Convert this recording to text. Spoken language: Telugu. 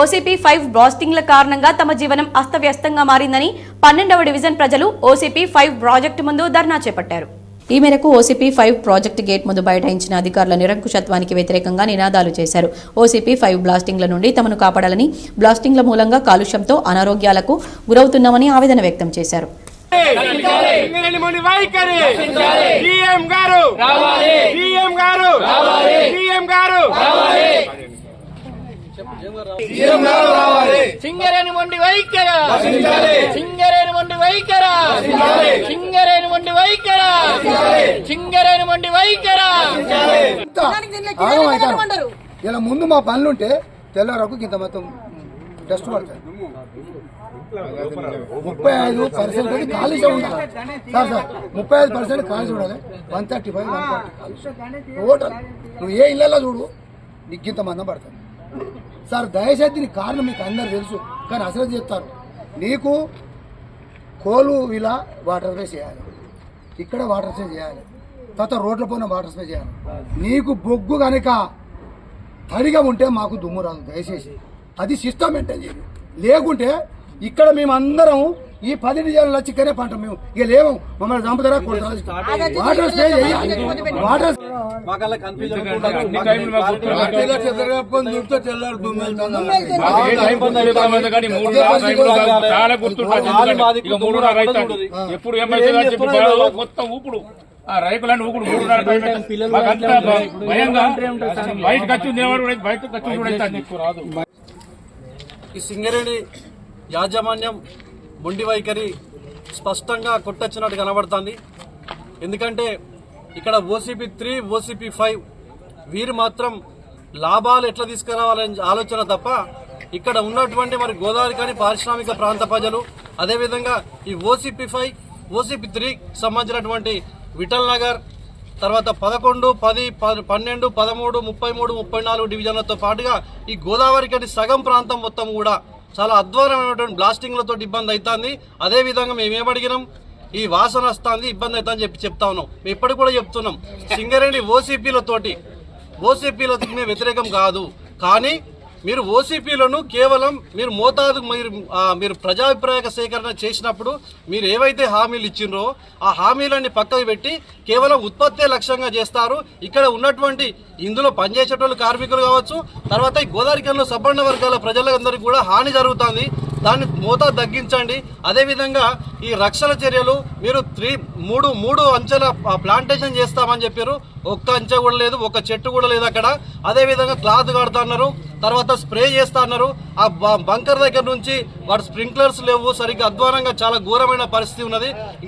ఓసీపీ ఫైవ్ బ్లాస్టింగ్ల కారణంగా తమ జీవనం అస్తవ్యస్తంగా మారిందని పన్నెండవ డివిజన్ ప్రజలు ఓసీపీ ఫైవ్ ప్రాజెక్టు ముందు ధర్నా చేపట్టారు. ఈ మేరకు ఓసీపీ ఫైవ్ ప్రాజెక్టు గేట్ ముందు బైఠాయించిన అధికారుల నిరంకుశత్వానికి వ్యతిరేకంగా నినాదాలు చేశారు. ఓసీపీ ఫైవ్ బ్లాస్టింగ్ల నుండి తమను కాపాడాలని బ్లాస్టింగ్ల మూలంగా కాలుష్యంతో అనారోగ్యాలకు గురవుతున్నామని ఆవేదన వ్యక్తం చేశారు. వైఖరి. సింగరేణి మొండి వైఖర. సింగరేణి మొండి వైఖర. సింగరేణి మొండి వైఖర. సింగరేణి మొండి వైఖర. ఇలా ముందు మా పనులుంటే తెల్లరకు ఇంత మొత్తం డస్ట్ పడతాయి. ముప్పై ఐదు పర్సెంట్ అది కాలుష్యం ఉండాలి. సార్ సార్ ముప్పై ఐదు పర్సెంట్ కాలుష్యం ఉండాలి. One thirty five one forty total. నువ్వు ఏ ఇళ్ళల్లో చూడు నీకు ఇంత మందం పడతాయి. సార్ దయచేసి కారణం మీకు అందరు తెలుసు కానీ అసలు చెప్తారు? నీకు కోలు ఇలా వాటర్ స్ప్రే చేయాలి. ఇక్కడ వాటర్ స్ప్రే చేయాలి. తర్వాత రోడ్ల పైన వాటర్ స్ప్రే చేయాలి. నీకు బొగ్గు కనుక తడిగా ఉంటే మాకు దుమ్ము రాదు దయచేసి. అది సిస్టమ్ మెయింటైన్ చేయాలి లేకుంటే ఇక్కడ మేమందరం ఈ పది డిజైన్ల చిక్కనే పంట మేము. ఇక లేవు. మమ్మల్ని చంపుతారా? వాటర్ వాటర్ ఎప్పుడు ఏమైతే మొత్తం ఊపుడు. ఆ రైతులను ఊపుడు మూడున్నర భయంగా బయటకు వచ్చి ఉండేవాడు బయటకు. ఈ సింగరేణి యాజమాన్యం మొండి వైఖరి స్పష్టంగా కొట్టొచ్చినట్టు కనబడుతుంది. ఎందుకంటే ఇక్కడ ఓసీపీ త్రీ ఓసీపీ ఫైవ్ వీరు మాత్రం లాభాలు ఎట్లా తీసుకురావాలనే ఆలోచన తప్ప ఇక్కడ ఉన్నటువంటి మరి గోదావరి కానీ పారిశ్రామిక ప్రాంత ప్రజలు అదేవిధంగా ఈ ఓసీపీ ఫైవ్ ఓసీపీ త్రీ సంబంధించినటువంటి విఠల్ నగర్ తర్వాత పదకొండు పది పన్నెండు పదమూడు ముప్పై మూడు ముప్పై నాలుగు డివిజన్లతో పాటుగా ఈ గోదావరి కానీ సగం ప్రాంతం మొత్తం కూడా చాలా అధ్వానమైనటువంటి బ్లాస్టింగ్లతో ఇబ్బంది అవుతుంది అదే విధంగా మేము ఏమడిగినాం ఈ వాసన వస్తుంది ఇబ్బంది అవుతుందని చెప్పి చెప్తా ఉన్నాం. మేము ఇప్పటికి కూడా చెప్తున్నాం. సింగరేణి ఓసీపీలతోటి ఓసీపీలతో మేము వ్యతిరేకం కాదు. కానీ మీరు ఓసీపీలను కేవలం మీరు మోతాదు మీరు మీరు ప్రజాభిప్రాయ సేకరణ చేసినప్పుడు మీరు ఏవైతే హామీలు ఇచ్చిండ్రో ఆ హామీలన్నీ పక్కకు పెట్టి కేవలం ఉత్పత్తే లక్ష్యంగా చేస్తారు. ఇక్కడ ఉన్నటువంటి ఇందులో పనిచేసేటోళ్ళు కార్మికులు కావచ్చు తర్వాత ఈ గోదావరికంలో సబ్బండ వర్గాల ప్రజలందరికీ కూడా హాని జరుగుతుంది. దాన్ని మూత తగ్గించండి. అదేవిధంగా ఈ రక్షణ చర్యలు మీరు త్రీ మూడు మూడు అంచెల ప్లాంటేషన్ చేస్తామని చెప్పారు. ఒక్క అంచె కూడా లేదు ఒక చెట్టు కూడా లేదు అక్కడ. అదేవిధంగా క్లాత్ కడతా అన్నారు తర్వాత స్ప్రే చేస్తా అన్నారు ఆ బంకర్ దగ్గర నుంచి వాటి స్ప్రింక్లర్స్ లేవు సరిగ్గా అధ్వానంగా చాలా ఘోరమైన పరిస్థితి ఉన్నది.